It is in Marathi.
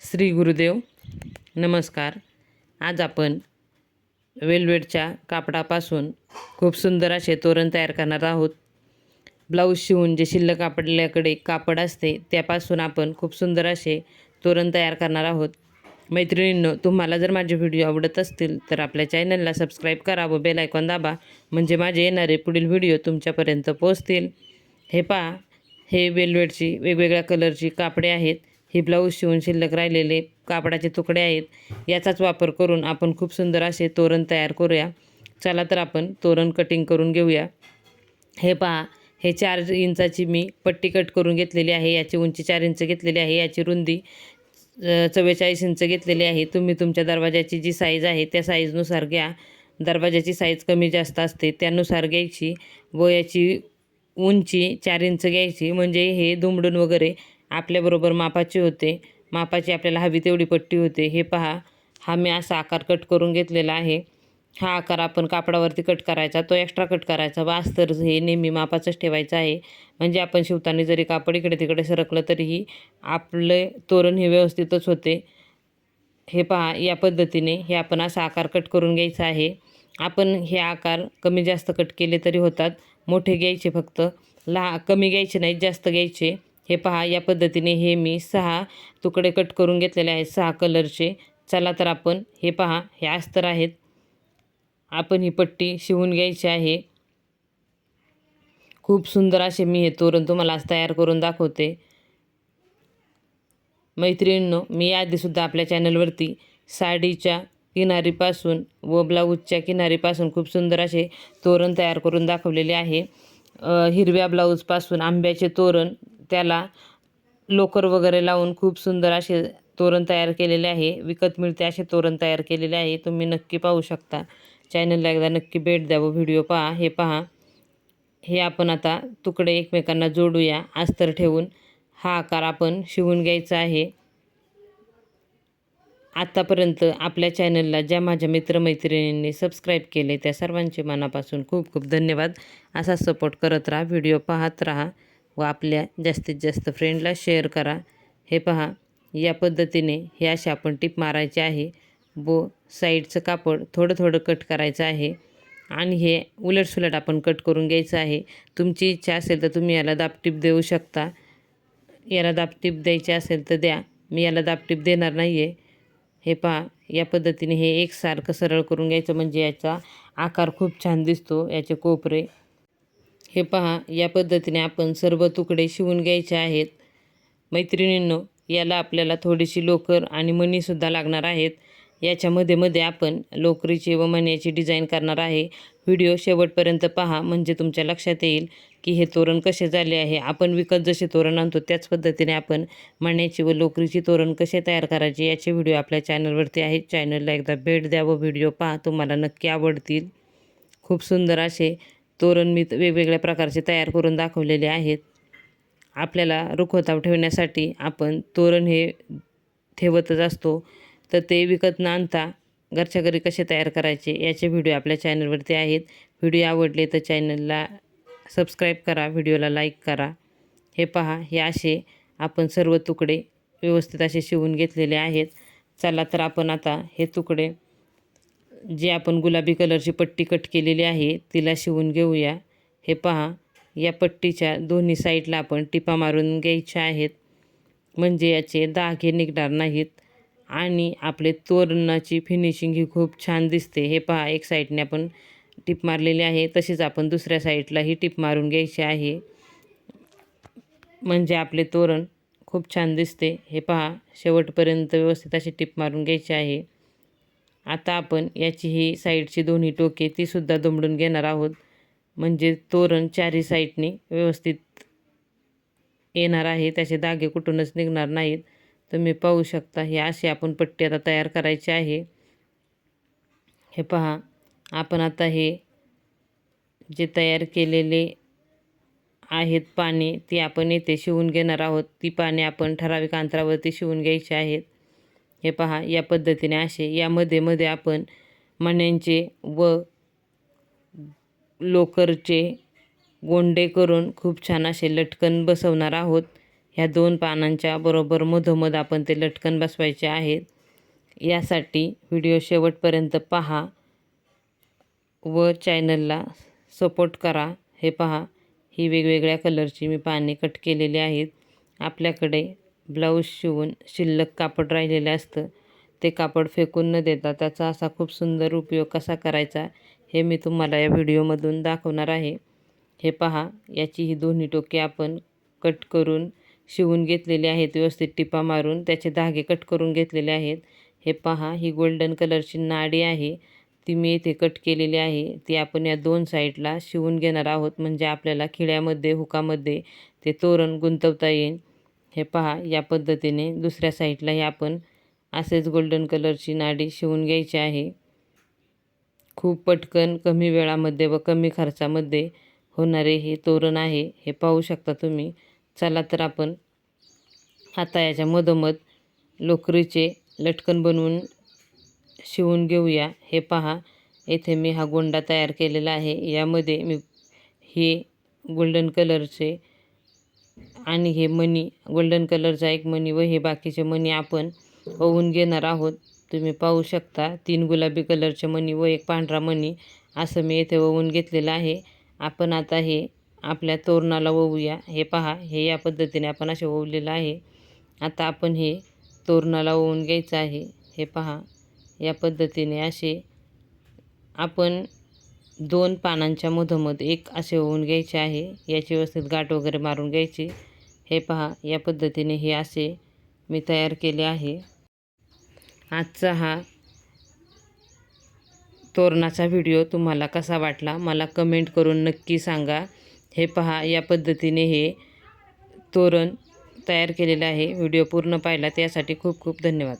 श्री गुरुदेव नमस्कार. आज आपण वेलवेटच्या कापडापासून खूप सुंदर असे तोरण तयार करणार आहोत. ब्लाऊज शिवून जे शिल्लक आपल्याकडे कापड असते त्यापासून आपण खूप सुंदर असे तोरण तयार करणार आहोत. मैत्रिणींनो तुम्हाला जर माझे व्हिडिओ आवडत असतील तर आपल्या चॅनलला सबस्क्राईब करा व बेल आयकॉन दाबा म्हणजे माझे येणारे पुढील व्हिडिओ तुमच्यापर्यंत पोहोचतील. हे पहा हे वेलवेटची वेगवेगळ्या कलरची कापडे आहेत. हे ब्लाऊज शिवून शिल्लक राहिलेले कापडाचे तुकडे आहेत याचाच वापर करून आपण खूप सुंदर असे तोरण तयार करूया. चला तर आपण तोरण कटिंग करून घेऊया. हे पहा हे चार इंचाची मी पट्टी कट करून घेतलेली आहे याची उंची चार इंच घेतलेली आहे याची रुंदी चव्वेचाळीस इंच घेतलेली आहे. तुम्ही तुमच्या दरवाजाची जी साईज आहे त्या साईजनुसार घ्या. दरवाजाची साईज कमी जास्त असते त्यानुसार घ्यायची व याची उंची चार इंच घ्यायची. म्हणजे हे दुमडून वगैरे आपल्याबरोबर मापाचे होते. मापाची आपल्याला हवी तेवढी पट्टी होते. हे पहा हा मी असा आकार कट करून घेतलेला आहे. हा आकार आपण कापडावरती कट करायचा तो एक्स्ट्रा कट करायचा. व अस्तर हे नेहमी मापाचंच ठेवायचं आहे. म्हणजे आपण शिवताना जरी कापड इकडे तिकडे सरकलं तरीही आपले तोरण हे व्यवस्थितच होते. हे पहा या पद्धतीने हे आपण असा आकार कट करून घ्यायचा आहे. आपण हे आकार कमी जास्त कट केले तरी होतात. मोठे घ्यायचे फक्त. लहा कमी घ्यायचे नाहीत जास्त घ्यायचे. हे पहा या पद्धतीने हे मी सहा तुकडे कट करून घेतलेले आहेत सहा कलरचे. चला तर आपण हे पहा हे अस्तर आहेत. आपण ही पट्टी शिवून घ्यायची आहे. खूप सुंदर असे मी हे तोरण तुम्हाला आज तयार करून दाखवते. मैत्रिणींनो मी आधीसुद्धा आपल्या चॅनलवरती साडीच्या किनारीपासून व ब्लाऊजच्या किनारीपासून खूप सुंदर असे तोरण तयार करून दाखवलेले आहे. हिरव्या ब्लाऊजपासून आंब्याचे तोरण त्याला लोकर वगैरे लावून खूप सुंदर असे तोरण तयार केलेले आहे. विकत मिळते असे तोरण तयार केलेले आहे. तुम्ही नक्की पाहू शकता. चॅनलला एकदा नक्की भेट द्या व व्हिडिओ पहा. हे पहा. हे आपण आता तुकडे एकमेकांना जोडूया. अस्तर ठेवून हा आकार आपण शिवून घ्यायचा आहे. आत्तापर्यंत आपल्या चॅनलला ज्या माझ्या मित्रमैत्रिणींनी सबस्क्राईब केले त्या सर्वांचे मनापासून खूप खूप धन्यवाद. असा सपोर्ट करत राहा. व्हिडिओ पाहत राहा. व आपल्या जास्तीत जास्त फ्रेंडला शेअर करा. हे पहा या पद्धतीने हे असे आपण टीप मारायचे आहे. व साईडचं कापड थोडं थोडं कट करायचं आहे. आणि हे उलटसुलट आपण कट करून घ्यायचं आहे. तुमची इच्छा असेल तर तुम्ही याला दाबटीप देऊ शकता. याला दाबटीप द्यायची असेल तर द्या. मी याला दाबटीप देणार नाही आहे हे पहा या पद्धतीने हे एकसारखं सरळ करून घ्यायचं. म्हणजे याचा आकार खूप छान दिसतो याचे कोपरे. हे पहा या पद्धतीने आपण सर्व तुकडे शिवून घ्यायचे आहेत. मैत्रिणींनो याला आपल्याला थोडीशी लोकर आणि मणीसुद्धा लागणार आहेत. याच्यामध्ये मध्ये आपण लोकरीची व मण्याची डिझाईन करणार आहे. व्हिडिओ शेवटपर्यंत पहा म्हणजे तुमच्या लक्षात येईल की हे तोरण कसे झाले आहे. आपण विकत जसे तोरण आणतो त्याच पद्धतीने आपण मण्याची व लोकरीची तोरण कसे तयार करायचे याचे व्हिडिओ आपल्या चॅनलवरती आहेत. चॅनलला एकदा भेट द्या व व्हिडिओ पहा तुम्हाला नक्की आवडतील. खूप सुंदर असे तोरण मी वेगवेगळ्या प्रकारचे तयार करून दाखवलेले आहेत. आपल्याला रुखवताव ठेवण्यासाठी आपण तोरण हे ठेवतच असतो. तर ते विकत न आणता घरच्या घरी कसे तयार करायचे याचे व्हिडिओ आपल्या चॅनलवरती आहेत. व्हिडिओ आवडले तर चॅनलला सबस्क्राईब करा व्हिडिओला लाईक करा. हे पहा हे असे आपण सर्व तुकडे व्यवस्थित असे शिवून घेतलेले आहेत. चला तर आपण आता हे तुकडे जी आपण गुलाबी कलरची पट्टी कट केलेली आहे तिला शिवून घेऊया. हे पहा या पट्टीच्या दोन्ही साईडला आपण टिपा मारून घ्यायच्या आहेत. म्हणजे याचे दागे निघणार नाहीत. आणि आपले तोरणाची फिनिशिंग ही खूप छान दिसते. हे पहा एक साईडने आपण टिप मारलेली आहे. तशीच आपण दुसऱ्या साईडलाही टिप मारून घ्यायची आहे. म्हणजे आपले तोरण खूप छान दिसते. हे पहा शेवटपर्यंत व्यवस्थित अशी टिप मारून घ्यायची आहे. आता आपण याची ही साईडची दोन्ही टोके तीसुद्धा दुमडून घेणार आहोत. म्हणजे तोरण चारही साईडने व्यवस्थित येणार आहे. त्याचे दागे कुठूनच निघणार नाहीत. तुम्ही पाहू शकता हे अशी आपण पट्टी आता तयार करायची आहे. हे पहा आपण आता हे जे तयार केलेले आहेत पाने ती आपण येथे शिवून घेणार आहोत. ती पाने आपण ठराविक अंतरावरती शिवून घ्यायची आहेत. हे पहा या पद्धतीने असे यामध्ये मध्ये आपण मण्यांचे व लोकरचे गोंडे करून खूप छान असे लटकन बसवणार आहोत. ह्या दोन पानांच्या बरोबर मधोमध आपण ते लटकन बसवायचे आहेत. यासाठी व्हिडिओ शेवटपर्यंत पहा व चॅनलला सपोर्ट करा. हे पहा ही वेगवेगळ्या कलरची मी पाने कट केलेली आहेत. आपल्याकडे ब्लाऊज शिवून शिल्लक कापड राहिलेलं असतं ते कापड फेकून न देता त्याचा असा खूप सुंदर उपयोग कसा करायचा हे मी तुम्हाला या व्हिडिओमधून दाखवणार आहे. हे पहा याची ही दोन्ही टोके आपण कट करून शिवून घेतलेले आहेत व्यवस्थित टिपा मारून त्याचे धागे कट करून घेतलेले आहेत. हे पहा ही गोल्डन कलरची नाडी आहे ती मी इथे कट केलेली आहे. ती आपण या दोन साईडला शिवून घेणार आहोत म्हणजे आपल्याला खिळ्यामध्ये हुकामध्ये ते तोरण गुंतवता येईल. हे पहा या पद्धतीने दुसऱ्या साईडलाही आपण असेच गोल्डन कलरची नाडी शिवून घ्यायची आहे. खूप पटकन कमी वेळामध्ये व कमी खर्चामध्ये होणारे हे तोरण आहे हे पाहू शकता तुम्ही. चला तर आपण आता याच्या मधोमध लोकरीचे लटकन बनवून शिवून घेऊया. हे पहा येथे मी हा गोंडा तयार केलेला आहे. यामध्ये मी हे गोल्डन कलरचे आणि हे मणी गोल्डन कलरचा एक मणी व हे बाकीचे मणी आपण ओवून घेणार आहोत. तुम्ही पाहू शकता तीन गुलाबी कलरचे मणी व एक पांढरा मणी असं मी येथे ओवून घेतलेलं आहे. आपण आता हे आपल्या तोरणाला ओवूया हे पहा हे या पद्धतीने आपण असे ओवलेलं आहे. आता आपण हे तोरणाला ओवून घ्यायचं आहे. हे पहा या पद्धतीने असे आपण दोन पानांच्या मधोमध एक असे होऊन घ्यायचे आहे. याची व्यवस्थित गाठ वगैरे मारून घ्यायची. हे पहा या पद्धतीने हे असे मी तयार केले आहे. आजचा हा तोरणाचा व्हिडिओ तुम्हाला कसा वाटला मला कमेंट करून नक्की सांगा. हे पहा या पद्धतीने हे तोरण तयार केलेलं आहे. व्हिडिओ पूर्ण पाहिला त्यासाठी खूप खूप धन्यवाद.